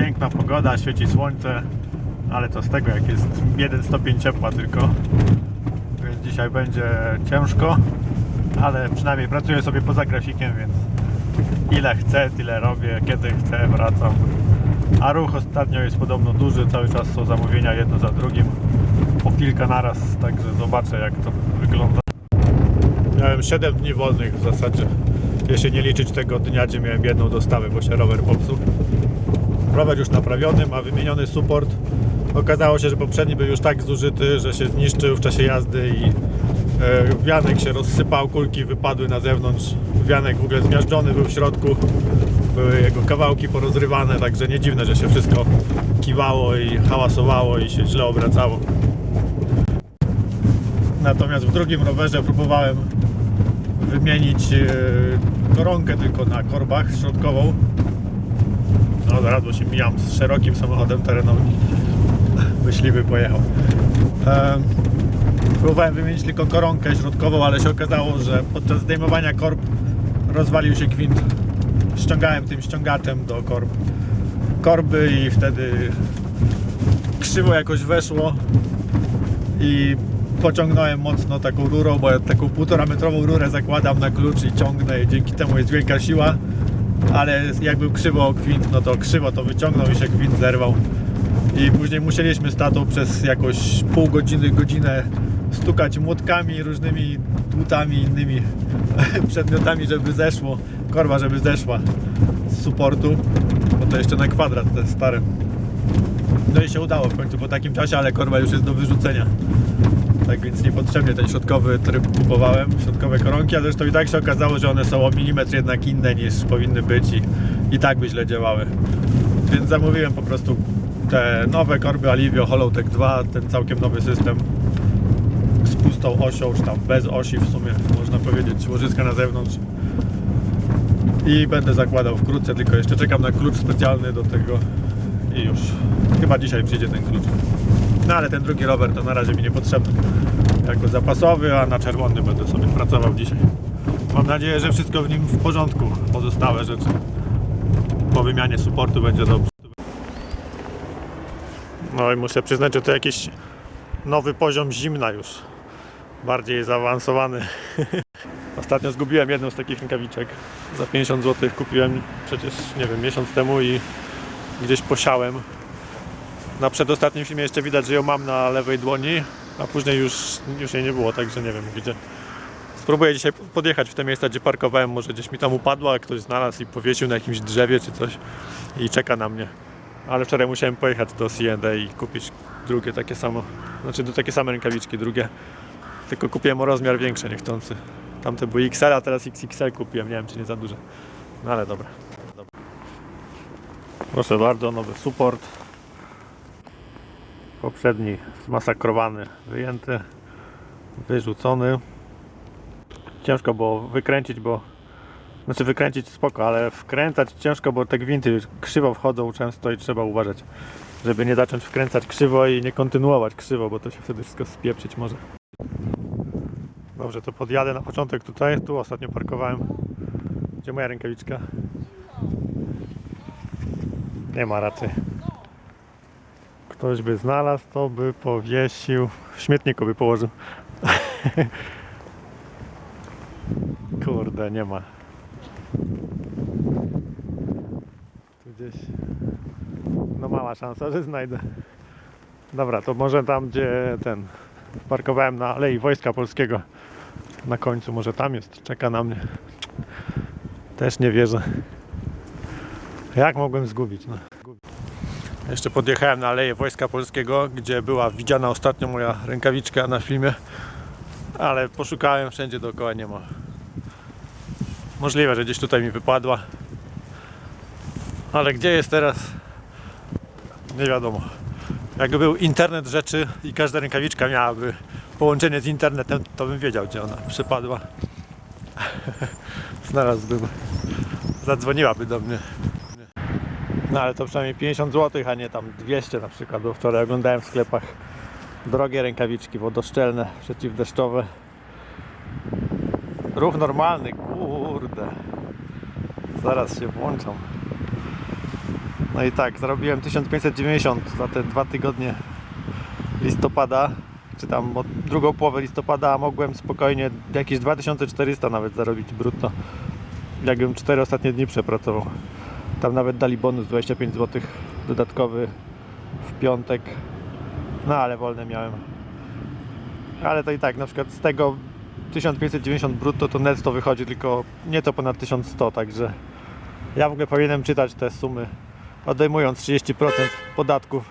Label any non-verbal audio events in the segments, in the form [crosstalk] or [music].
piękna pogoda, świeci słońce, ale co z tego, jak jest jeden stopień ciepła tylko. Więc dzisiaj będzie ciężko, ale przynajmniej pracuję sobie poza grafikiem, więc ile chcę, tyle robię, kiedy chcę, wracam. A ruch ostatnio jest podobno duży, cały czas są zamówienia jedno za drugim, po kilka naraz, także zobaczę jak to wygląda. Miałem 7 dni wolnych w zasadzie, jeśli nie liczyć tego dnia, gdzie miałem jedną dostawę, bo się rower popsuł. Rower już naprawiony, ma wymieniony support. Okazało się, że poprzedni był już tak zużyty, że się zniszczył w czasie jazdy i e, wianek się rozsypał, kulki wypadły na zewnątrz. Wianek w ogóle zmiażdżony był w środku, były jego kawałki porozrywane, także nie dziwne, że się wszystko kiwało i hałasowało i się źle obracało. Natomiast w drugim rowerze próbowałem wymienić e, koronkę tylko na korbach środkową. Zaraz, bo się mijam z szerokim samochodem terenowym. [laughs] Myśliwy pojechał. Em, próbowałem wymienić tylko koronkę środkową, ale się okazało, że podczas zdejmowania korb rozwalił się gwint. Ściągałem tym ściągaczem do korb korby i wtedy krzywo jakoś weszło i pociągnąłem mocno taką rurą, bo ja taką półtora metrową rurę zakładam na klucz i ciągnę i dzięki temu jest wielka siła ale jak był krzywo gwint, no to krzywo to wyciągnął i się gwint zerwał i później musieliśmy z tatą przez jakoś pół godziny, godzinę stukać młotkami, różnymi dłutami, innymi [laughs] przedmiotami, żeby zeszło, korba żeby zeszła z supportu, bo to jeszcze na kwadrat te stare. No i się udało w końcu po takim czasie, ale korba już jest do wyrzucenia. Tak więc niepotrzebnie ten środkowy tryb kupowałem, środkowe koronki, a zresztą i tak się okazało, że one są o milimetr jednak inne niż powinny być i, i tak by źle działały. Więc zamówiłem po prostu te nowe korby Alivio Holotech 2, ten całkiem nowy system z pustą osią, czy tam bez osi w sumie, można powiedzieć, łożyska na zewnątrz. I będę zakładał wkrótce, tylko jeszcze czekam na klucz specjalny do tego i już. Chyba dzisiaj przyjdzie ten klucz. No ale ten drugi rower to na razie mi niepotrzebny. Jako zapasowy, a na czerwony będę sobie pracował dzisiaj. Mam nadzieję, że wszystko w nim w porządku. Pozostałe rzeczy. Po wymianie supportu będzie dobrze. No i muszę przyznać, że to jakiś nowy poziom zimna już. Bardziej zaawansowany. [laughs] Ostatnio zgubiłem jedną z takich rękawiczek. Za 50 zł kupiłem przecież, nie wiem, miesiąc temu i gdzieś posiałem. Na przedostatnim filmie jeszcze widać, że ją mam na lewej dłoni, a później już, już jej nie było, także nie wiem gdzie. Spróbuję dzisiaj podjechać w te miejsca, gdzie parkowałem, może gdzieś mi tam upadła, ktoś znalazł i powiesił na jakimś drzewie czy coś i czeka na mnie. Ale wczoraj musiałem pojechać do C&A i kupić drugie takie samo, znaczy do takie same rękawiczki, drugie. Tylko kupiłem o rozmiar większy niechcący. Tamte były XL, a teraz XXL kupiłem, nie wiem czy nie za duże. No ale dobra. Proszę bardzo, nowy support. Poprzedni zmasakrowany, wyjęty, wyrzucony. Ciężko było wykręcić, bo znaczy wykręcić spoko, ale wkręcać ciężko, bo te gwinty krzywo wchodzą często i trzeba uważać, żeby nie zacząć wkręcać krzywo i nie kontynuować krzywo, bo to się wtedy wszystko spieprzyć może. Dobrze, to podjadę na początek tutaj. Tu ostatnio parkowałem. Gdzie moja rękawiczka? Nie ma raczej. Ktoś by znalazł, to by powiesił. W śmietniku by położył. [laughs] Kurde, nie ma. Tu gdzieś. No mała szansa, że znajdę. Dobra, to może tam, gdzie ten. Parkowałem na Alei Wojska Polskiego. Na końcu, może tam jest, czeka na mnie. Też nie wierzę. Jak mogłem zgubić? No. Jeszcze podjechałem na Aleję Wojska Polskiego, gdzie była widziana ostatnio moja rękawiczka na filmie, ale poszukałem wszędzie dookoła, nie ma. Możliwe, że gdzieś tutaj mi wypadła. Ale gdzie jest teraz? Nie wiadomo. Jakby był internet rzeczy i każda rękawiczka miałaby połączenie z internetem, to bym wiedział, gdzie ona przypadła. [laughs] Znalazłbym. Zadzwoniłaby do mnie. No ale to przynajmniej 50 zł, a nie tam 200 na przykład, bo wczoraj oglądałem w sklepach drogie rękawiczki wodoszczelne, przeciwdeszczowe. Ruch normalny, kurde. Zaraz się włączam. No i tak, zarobiłem 1590 za te dwa tygodnie listopada, czy tam od drugą połowę listopada, a mogłem spokojnie jakieś 2400 nawet zarobić brutto. Jakbym 4 ostatnie dni przepracował. Tam nawet dali bonus 25 zł dodatkowy w piątek. No ale wolne miałem. Ale to i tak, na przykład z tego 1590 brutto to netto wychodzi tylko nieco ponad 1100, także ja w ogóle powinienem czytać te sumy, odejmując 30% podatków,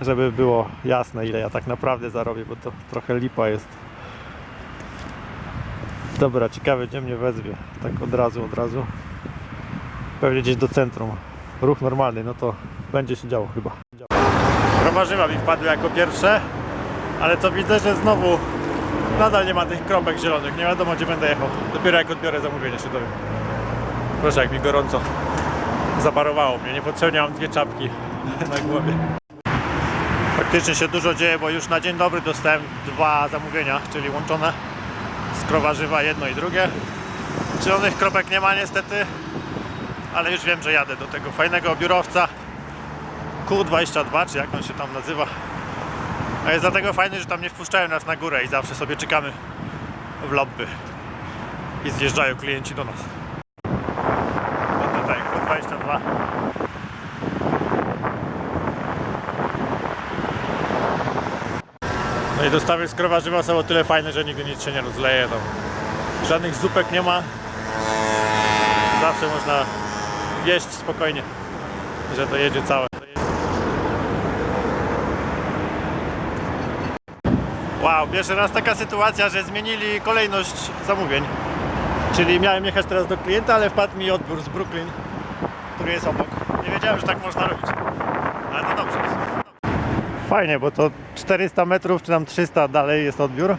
żeby było jasne ile ja tak naprawdę zarobię, bo to trochę lipa jest. Dobra, ciekawe gdzie mnie wezwie, tak od razu, od razu. Pewnie gdzieś do centrum. Ruch normalny, no to będzie się działo chyba. Kromarzywa mi wpadły jako pierwsze, ale to widzę, że znowu nadal nie ma tych kropek zielonych. Nie wiadomo gdzie będę jechał. Dopiero jak odbiorę zamówienie się dowiem. Proszę, jak mi gorąco. Zaparowało mnie. Niepotrzebnie mam dwie czapki [laughs] na głowie. Faktycznie się dużo dzieje, bo już na dzień dobry dostałem dwa zamówienia, czyli łączone z krowarzywa jedno i drugie. Zielonych kropek nie ma niestety, ale już wiem, że jadę do tego fajnego biurowca Q22, czy jak on się tam nazywa. A jest dlatego fajny, że tam nie wpuszczają nas na górę i zawsze sobie czekamy w lobby i zjeżdżają klienci do nas. No tutaj Q22. No i dostawy z krowarzywa są o tyle fajne, że nigdy nic się nie rozleje. Tam żadnych zupek nie ma. Zawsze można jeść spokojnie, że to jedzie całe. Wow, pierwszy raz taka sytuacja, że zmienili kolejność zamówień. Czyli miałem jechać teraz do klienta, ale wpadł mi odbiór z Brooklyn, który jest obok. Nie wiedziałem, że tak można robić. Ale to dobrze. Fajnie, bo to 400 metrów, czy tam 300 dalej jest odbiór.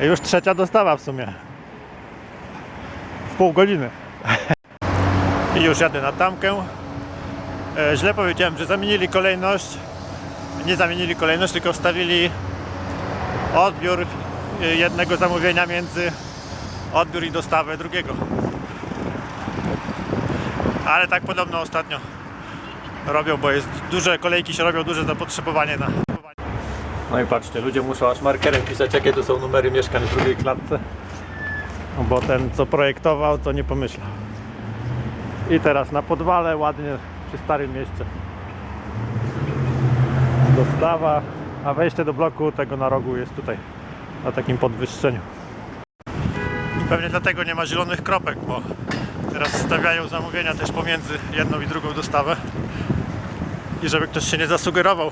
Już trzecia dostawa w sumie. W pół godziny. I już jadę na tamkę. E, źle powiedziałem, że zamienili kolejność. Nie zamienili kolejność, tylko wstawili odbiór y, jednego zamówienia między odbiór i dostawę drugiego. Ale tak podobno ostatnio robią, bo jest duże kolejki się robią, duże zapotrzebowanie na. No i patrzcie, ludzie muszą aż markerem pisać, jakie tu są numery mieszkań w drugiej klatce. Bo ten, co projektował, to nie pomyślał. I teraz na podwale, ładnie przy Starym Mieście. Dostawa, a wejście do bloku tego na rogu jest tutaj, na takim podwyższeniu. I pewnie dlatego nie ma zielonych kropek, bo teraz stawiają zamówienia też pomiędzy jedną i drugą dostawę. I żeby ktoś się nie zasugerował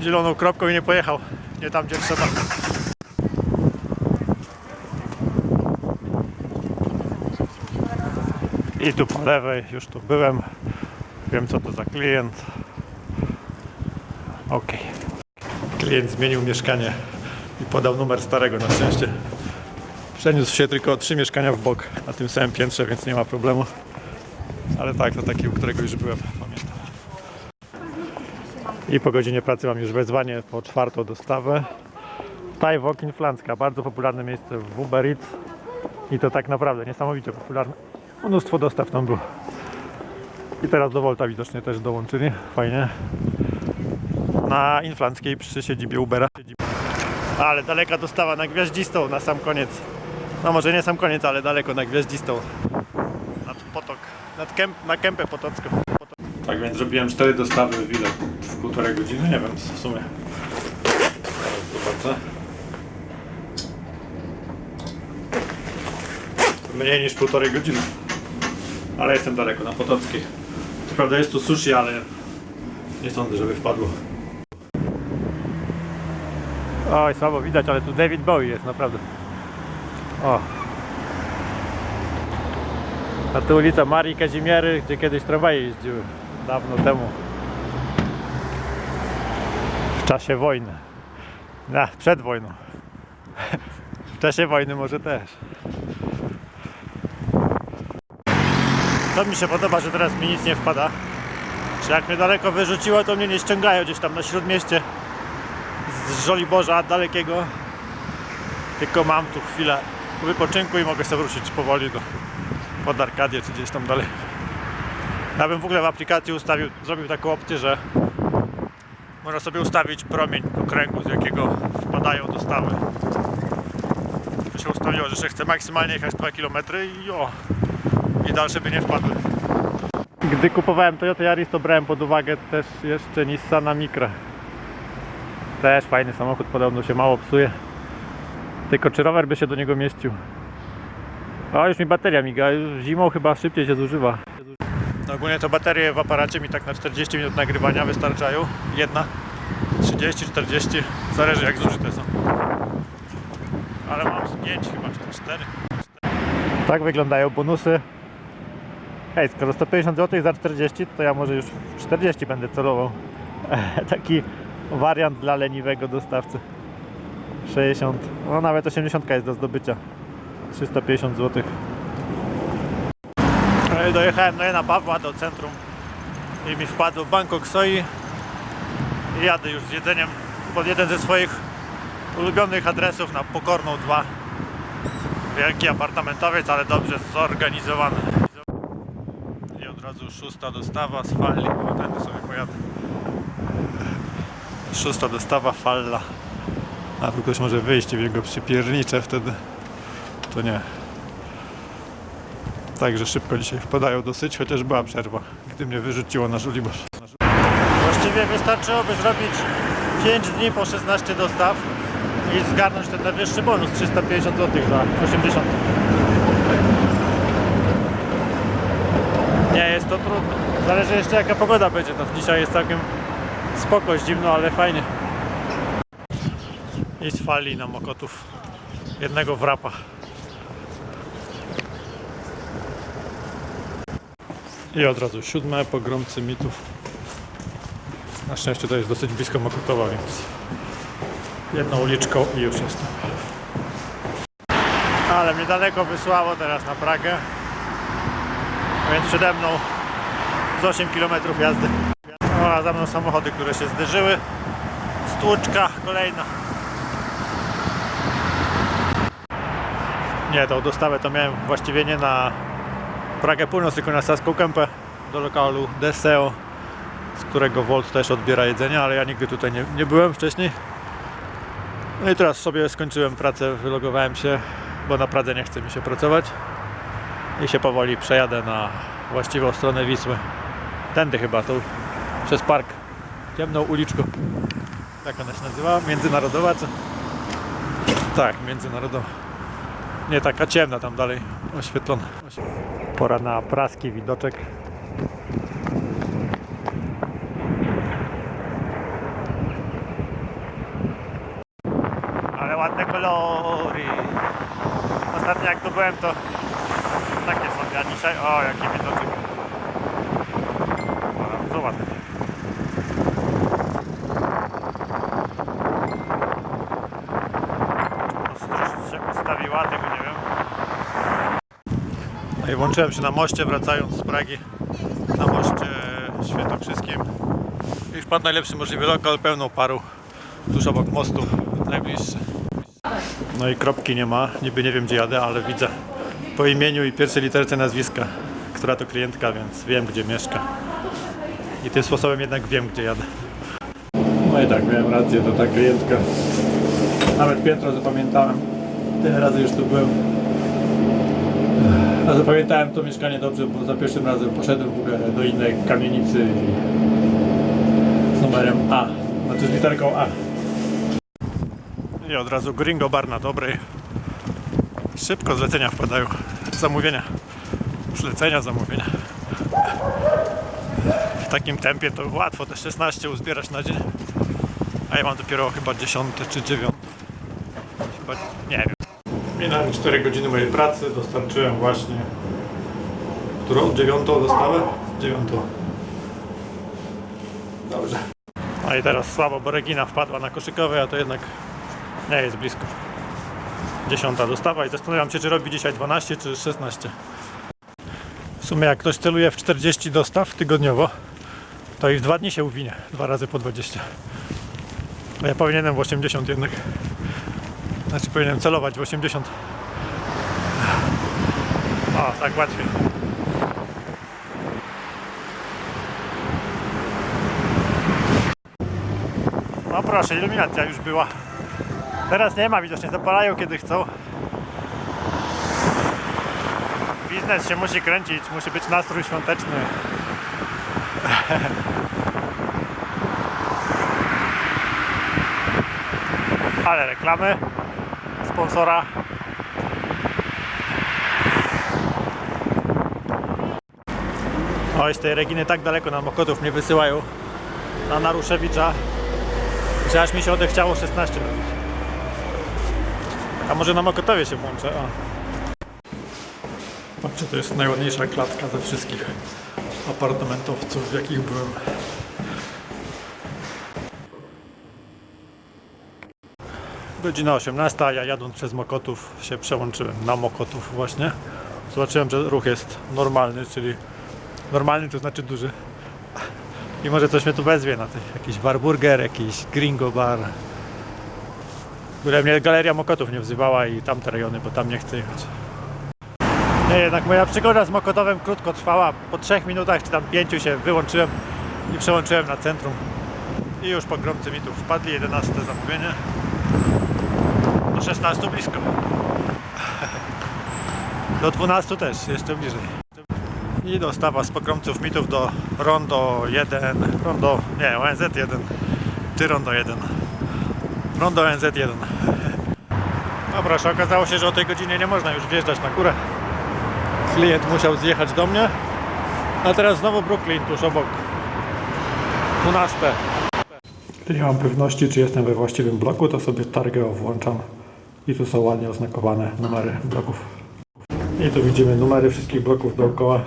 zieloną kropką i nie pojechał nie tam, gdzie trzeba. I tu po lewej, już tu byłem. Wiem co to za klient. Ok. Klient zmienił mieszkanie i podał numer starego na szczęście. Przeniósł się tylko trzy mieszkania w bok na tym samym piętrze, więc nie ma problemu. Ale tak, to taki, u którego już byłem, pamiętam. I po godzinie pracy mam już wezwanie po czwartą dostawę. Thai Wok Inflancka, bardzo popularne miejsce w Uber Eats. I to tak naprawdę niesamowicie popularne. Mnóstwo dostaw tam było. I teraz do Volta widocznie też dołączyli. Fajnie. Na Inflanckiej przy siedzibie Ubera. Ale daleka dostawa na Gwiaździstą na sam koniec. No może nie sam koniec, ale daleko na Gwiaździstą. Nad potok, nad kęp, na Kępę Potocką. Tak więc zrobiłem cztery dostawy w ile? W półtorej godziny? Nie wiem w sumie. Zobaczę. Mniej niż półtorej godziny. Ale jestem daleko, na Potockiej. Co prawda jest tu sushi, ale nie sądzę, żeby wpadło. Oj, słabo widać, ale tu David Bowie jest, naprawdę. O. A tu ulica Marii Kazimiery, gdzie kiedyś tramwaje jeździły. Dawno temu. W czasie wojny. No, przed wojną. [laughs] W czasie wojny może też. To mi się podoba, że teraz mi nic nie wpada. Że jak mnie daleko wyrzuciło, to mnie nie ściągają gdzieś tam na śródmieście z Żoliborza dalekiego. Tylko mam tu chwilę wypoczynku i mogę sobie wrócić powoli do pod Arkadię czy gdzieś tam dalej. Ja bym w ogóle w aplikacji ustawił, zrobił taką opcję, że można sobie ustawić promień okręgu, z jakiego wpadają dostawy. To się ustawiło, że się chce maksymalnie jechać 2 km i o, i dalsze by nie wpadły. Gdy kupowałem Toyota Yaris, to brałem pod uwagę też jeszcze Nissana Micra. Też fajny samochód, podobno się mało psuje. Tylko czy rower by się do niego mieścił? O, już mi bateria miga, już zimą chyba szybciej się zużywa. No ogólnie to baterie w aparacie mi tak na 40 minut nagrywania wystarczają. Jedna, 30, 40, zależy jak zużyte są. Ale mam z 5 chyba, czy 4. Tak wyglądają bonusy. Hej, skoro 150 zł za 40, to ja może już w 40 będę celował. [laughs] Taki wariant dla leniwego dostawcy. 60, no nawet 80 jest do zdobycia. 350 zł. No dojechałem no na Pawła do centrum i mi wpadł Bangkok Soi i jadę już z jedzeniem pod jeden ze swoich ulubionych adresów na Pokorną 2 wielki apartamentowiec, ale dobrze zorganizowany razu szósta dostawa z Falli, o tędy sobie pojadę szósta dostawa Falla a tu ktoś może wyjść w jego przypiernicze wtedy to nie Także szybko dzisiaj wpadają dosyć, chociaż była przerwa, gdy mnie wyrzuciło na Żoliborz. Właściwie wystarczyłoby zrobić 5 dni po 16 dostaw i zgarnąć ten najwyższy bonus 350 zł za 80. Nie jest to trudne. Zależy jeszcze jaka pogoda będzie. No, dzisiaj jest całkiem spoko, zimno, ale fajnie. I z fali na Mokotów jednego wrapa. I od razu siódme, pogromcy mitów. Na szczęście to jest dosyć blisko Mokotowa, więc jedną uliczką i już jestem. Ale mnie daleko wysłało teraz na Pragę. Więc przede mną z 8 km jazdy. A za mną samochody, które się zderzyły. Stłuczka kolejna. Nie, tą dostawę to miałem właściwie nie na Pragę Północ, tylko na Saską Kępę do lokalu Deseo, z którego Volt też odbiera jedzenie, ale ja nigdy tutaj nie, nie byłem wcześniej. No i teraz sobie skończyłem pracę, wylogowałem się, bo na Pradze nie chce mi się pracować i się powoli przejadę na właściwą stronę Wisły. Tędy chyba, tą przez park, ciemną uliczką. Jak ona się nazywa? Międzynarodowa czy? Tak, międzynarodowa. Nie taka ciemna tam dalej, oświetlona. Pora na praski widoczek. Ale ładne kolory. Ostatnio jak tu byłem to takie są, a dzisiaj, o jaki widoczek. Bardzo ładny. Ostrość się ustawiła, tego nie wiem. I włączyłem się na moście wracając z Pragi. Na moście świętokrzyskim. I wpadł najlepszy możliwy lokal, pełną paru. Tuż obok mostu, najbliższy. No i kropki nie ma, niby nie wiem gdzie jadę, ale widzę po imieniu i pierwszej literce nazwiska, która to klientka, więc wiem gdzie mieszka. I tym sposobem jednak wiem gdzie jadę. No i tak, miałem rację, to ta klientka. Nawet piętro zapamiętałem. Tyle razy już tu byłem. A zapamiętałem to mieszkanie dobrze, bo za pierwszym razem poszedłem w ogóle do innej kamienicy z numerem A, znaczy z literką A. I od razu Gringo Bar na dobrej. Szybko zlecenia wpadają. Zamówienia. Zlecenia, zamówienia. W takim tempie to łatwo te 16 uzbierać na dzień. A ja mam dopiero chyba 10 czy 9. Chyba nie wiem. Minęły 4 godziny mojej pracy, dostarczyłem właśnie którą? Dziewiątą dostawę? Dziewiątą. Dobrze. No i teraz słabo, bo Regina wpadła na koszykowe, a to jednak nie jest blisko. Dziesiąta dostawa i zastanawiam się, czy robi dzisiaj 12 czy 16. W sumie jak ktoś celuje w 40 dostaw tygodniowo, to i w dwa dni się uwinie. Dwa razy po 20. A ja powinienem w 80 jednak. Znaczy powinienem celować w 80. O, tak łatwiej. No proszę, iluminacja już była. Teraz nie ma widocznie, zapalają kiedy chcą. Biznes się musi kręcić, musi być nastrój świąteczny. [laughs] Ale reklamy sponsora. Oj, z tej Reginy tak daleko na Mokotów mnie wysyłają na Naruszewicza, że aż mi się odechciało 16 robić. A może na Mokotowie się włączę? O. Patrzcie, to jest najładniejsza klatka ze wszystkich apartamentowców, w jakich byłem. Godzina 18, a ja jadąc przez Mokotów się przełączyłem na Mokotów właśnie. Zobaczyłem, że ruch jest normalny, czyli normalny to znaczy duży. I może coś mnie tu wezwie na tych, jakiś barburger, jakiś gringo bar. Ogóle mnie Galeria Mokotów nie wzywała i tamte rejony, bo tam nie chcę jechać. Nie, jednak moja przygoda z Mokotowem krótko trwała. Po trzech minutach czy tam pięciu się wyłączyłem i przełączyłem na centrum. I już pogromcy mi tu wpadli, 11 zamówienie. Do 16 blisko. Do 12 też, jeszcze bliżej. I dostawa z pogromców mitów do Rondo 1, Rondo, nie, ONZ 1, czy Rondo 1. Rondo ONZ 1. No proszę, okazało się, że o tej godzinie nie można już wjeżdżać na górę. Klient musiał zjechać do mnie, a teraz znowu Brooklyn tuż obok. 12. Gdy nie mam pewności, czy jestem we właściwym bloku, to sobie Targeo włączam i tu są ładnie oznakowane numery bloków. I tu widzimy numery wszystkich bloków dookoła.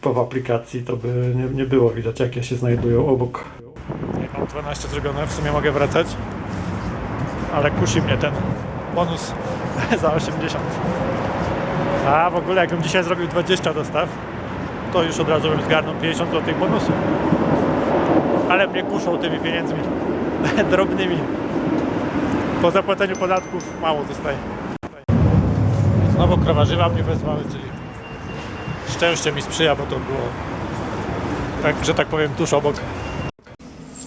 Po w aplikacji to by nie, nie było widać, jakie się znajdują obok. Jak mam 12 zrobione, w sumie mogę wracać, ale kusi mnie ten bonus [laughs] za 80. A w ogóle jakbym dzisiaj zrobił 20 dostaw, to już od razu bym zgarnął 50 zł bonusu. Ale mnie kuszą tymi pieniędzmi [laughs] drobnymi. Po zapłaceniu podatków mało zostaje. Znowu krowa żywa mnie wezwały, czyli szczęście mi sprzyja, bo to było tak, że tak powiem tuż obok.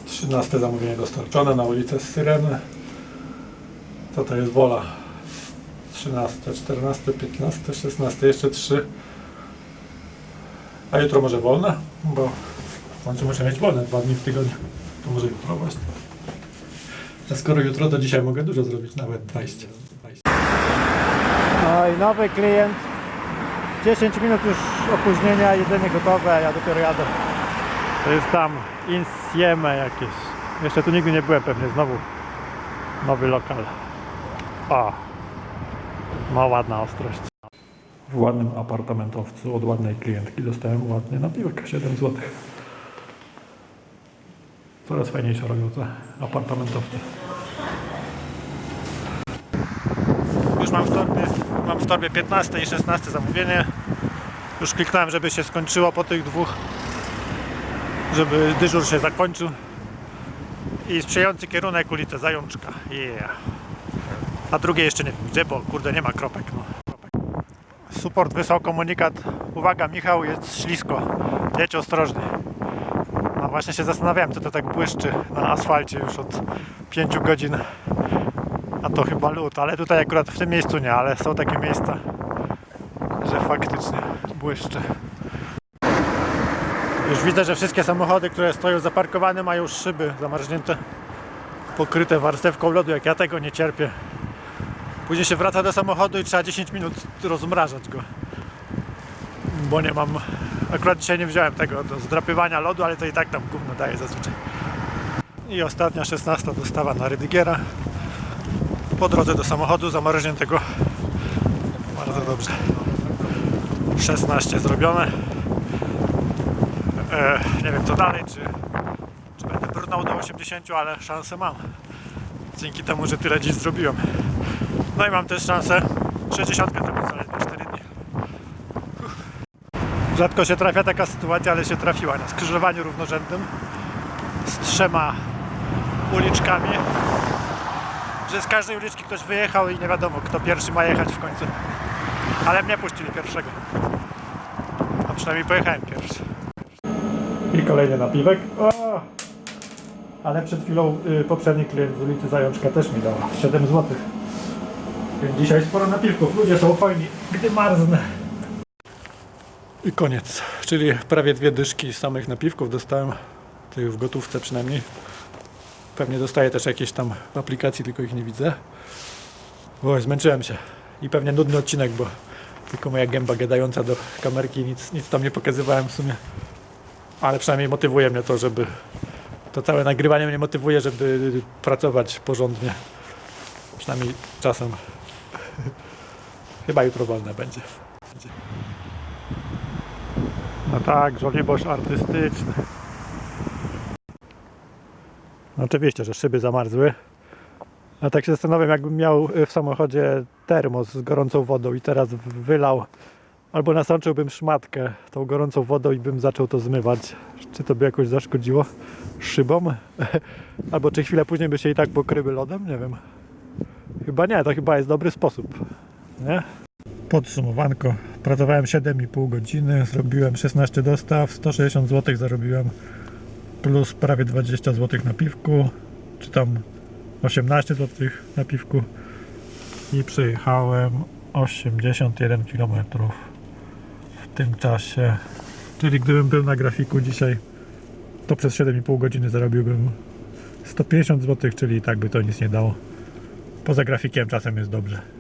13 zamówienie dostarczone na ulicę z Syreny. Co to jest wola? 13, 14, 15, 16, jeszcze 3. A jutro może wolne? Bo w końcu muszę mieć wolne dwa dni w tygodniu. To może jutro właśnie. A skoro jutro, to dzisiaj mogę dużo zrobić, nawet 20. 20. No i nowy klient. 10 minut już opóźnienia, jedzenie gotowe, a ja dopiero jadę. To jest tam Insieme jakieś. Jeszcze tu nigdy nie byłem pewnie znowu. Nowy lokal. O, ma ładna ostrość. W ładnym apartamentowcu od ładnej klientki dostałem ładny napiwek 7 zł. Coraz fajniejsze robią te apartamentowce. Już mam w torbie, mam w torbie 15 i 16 zamówienie. Już kliknąłem, żeby się skończyło po tych dwóch, żeby dyżur się zakończył. I sprzyjający kierunek ulica Zajączka. Yeah. A drugie jeszcze nie wiem gdzie, bo kurde nie ma kropek. No. Support wysłał komunikat. Uwaga Michał, jest ślisko. Jedź ostrożnie. Właśnie się zastanawiałem, co to tak błyszczy na asfalcie już od 5 godzin. A to chyba lód, ale tutaj akurat w tym miejscu nie, ale są takie miejsca, że faktycznie błyszczy. Już widzę, że wszystkie samochody, które stoją zaparkowane mają szyby zamarznięte, pokryte warstewką lodu, jak ja tego nie cierpię. Później się wraca do samochodu i trzeba 10 minut rozmrażać go. Bo nie mam, akurat dzisiaj nie wziąłem tego do zdrapywania lodu, ale to i tak tam gówno daje zazwyczaj. I ostatnia 16 dostawa na Rydygiera po drodze do samochodu zamarzniętego. Bardzo dobrze. 16 zrobione. E, nie wiem co dalej, czy, czy będę brnął do 80, ale szansę mam. Dzięki temu, że tyle dziś zrobiłem. No i mam też szansę 60 zrobić zaledwie 4 dni. Uff. Rzadko się trafia taka sytuacja, ale się trafiła na skrzyżowaniu równorzędnym z trzema uliczkami że z każdej uliczki ktoś wyjechał i nie wiadomo, kto pierwszy ma jechać w końcu. Ale mnie puścili pierwszego. A przynajmniej pojechałem pierwszy. I kolejny napiwek. O! Ale przed chwilą y, poprzedni klient z ulicy Zajączka też mi dał 7 zł. Więc dzisiaj sporo napiwków. Ludzie są fajni, gdy marznę. I koniec. Czyli prawie dwie dyszki samych napiwków dostałem. Tych w gotówce przynajmniej. Pewnie dostaję też jakieś tam w aplikacji, tylko ich nie widzę. Oj, zmęczyłem się. I pewnie nudny odcinek, bo tylko moja gęba gadająca do kamerki, nic, nic tam nie pokazywałem w sumie. Ale przynajmniej motywuje mnie to, żeby... To całe nagrywanie mnie motywuje, żeby pracować porządnie. Przynajmniej czasem. [laughs] Chyba jutro wolne będzie. No tak, żoliborz artystyczny. No oczywiście, że szyby zamarzły. A tak się zastanawiam, jakbym miał w samochodzie termos z gorącą wodą i teraz wylał albo nasączyłbym szmatkę tą gorącą wodą i bym zaczął to zmywać. Czy to by jakoś zaszkodziło szybom? [laughs] albo czy chwilę później by się i tak pokryły lodem? Nie wiem. Chyba nie, to chyba jest dobry sposób. Nie? Podsumowanko. Pracowałem 7,5 godziny, zrobiłem 16 dostaw, 160 zł zarobiłem plus prawie 20 zł na piwku, czy tam 18 zł na piwku i przejechałem 81 km w tym czasie. Czyli gdybym był na grafiku dzisiaj, to przez 7,5 godziny zarobiłbym 150 zł, czyli i tak by to nic nie dało. Poza grafikiem czasem jest dobrze.